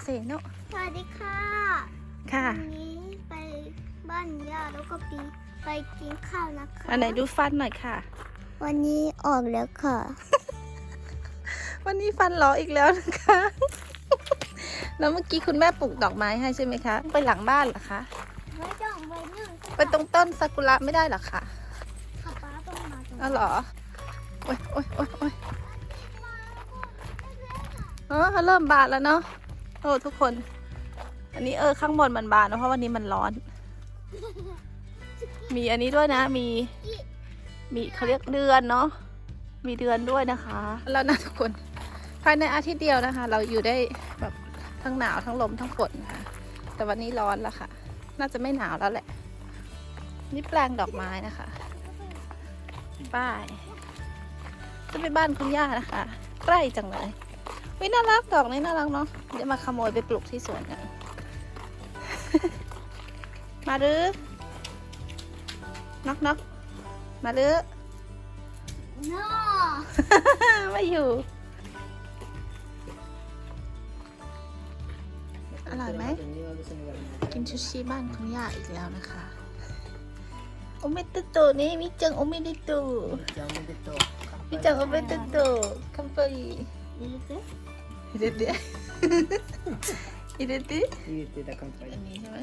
เซโนะสวัสดีค่ะค่ะวันนี้ไปบ้านย่าแล้วก็ปีไปกินข้าวนะคะอันไหนดูฟันหน่อยค่ะ วันนี้ออกแล้วค่ะ วันนี้ฟันหลออีกแล้วนะคะ แล้วเมื่อกี้คุณแม่ปลูกดอกไม้ให้ใช่ไหมคะ ไปหลังบ้านเหรอคะไม่ต้องไปนึ่งไปตรงต้นซากุระไม่ได้เหรอคะขับป้าต้องมาตรงอ๋อเหรอโอ๊ยโอ๊ยโอ๊ยโอ๊ยอ๋อเริ่มบานแล้วเนาะ โอ้ทุกคน อันนี้เออข้างบนมันบานนะเพราะวันนี้มันร้อน มีอันนี้ด้วยนะ มี มีเขาเรียกเดือนเนาะ มีเดือนด้วยนะคะ แล้วนะทุกคน ภายในอาทิตย์เดียวนะคะ เราอยู่ได้แบบทั้งหนาวทั้งลมทั้งฝนค่ะ แต่วันนี้ร้อนแล้วค่ะ น่าจะไม่หนาวแล้วแหละ นี่แปลงดอกไม้นะคะป้ายจะไปบ้านคุณย่านะคะ ใกล้จังเลย วิน่ารักดอกนี้น่ารักเนาะเดี๋ยวมาขโมยไปปลูกที่สวนกัน มาดื้อน็อกน็อกมาดื้อโน่ไม่อยู่ อร่อยไหม กินชูชิบ้านคุณย่าอีกแล้วนะคะ โอเมตโตะนี่มิจังโอเมตโตะมิจังโอเมตโตะคัมเปอรี อิเดเดอิเดเด 入れてた乾杯 อันนี้ใช่ไหม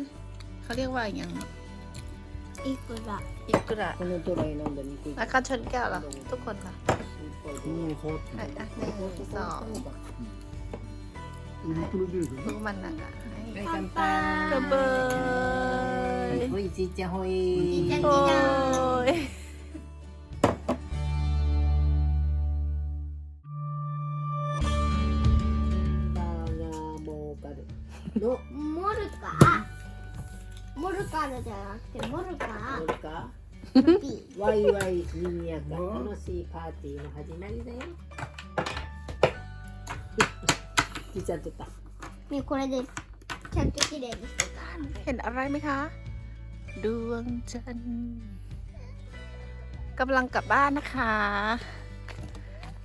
เขาเรียกว่าอย่าง อีกุระ อิกุระ このドライ飲んだ肉 แล้วก็ชนแก้วเหรอทุกคนค่ะ もう変わって อ่ะ ない。 อ่ะหนึ่งสอง ウルトラデート พว ね。 กมันนะคะ はい乾杯 คัมเปอร์ ほいちいちゃんほい โอ้ย 너 모를 까? 모를까를 잘할게 모를 까? 뭘 까? B 와이와이 미니아가 뭐? 하나씩 파티 하지 말래 요. 진짜 좋 다. มีคนเด็ดฉันจะกินเด็ดสุดกันเห็นอะไรไหมคะ ดวงจันทร์กำลังกลับบ้านนะคะ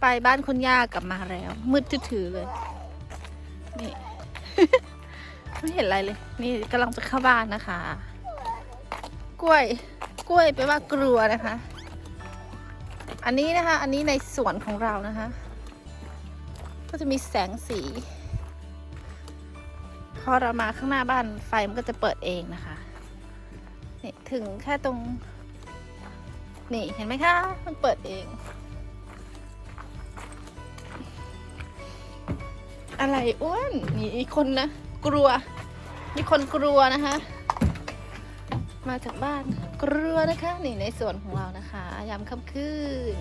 ไปบ้านคุณย่ากลับมาแล้ว มืดทื่อเลย นี่ ไม่เห็นอะไรเลย นี่กำลังจะเข้าบ้านนะคะ กล้วย กล้วยแปลว่ากลัวนะคะ อันนี้นะคะ อันนี้ในสวนของเรานะคะ ก็จะมีแสงสี พอเรามาข้างหน้าบ้านไฟมันก็จะเปิดเองนะคะ นี่ถึงแค่ตรง นี่เห็นไหมคะ มันเปิดเองอะไรอ้วนนี่อีกคนนะ กลัว มีคนกลัวนะคะ มาจากบ้านกลัวนะคะ นี่ในสวนของเรานะคะ ยามค่ำคืน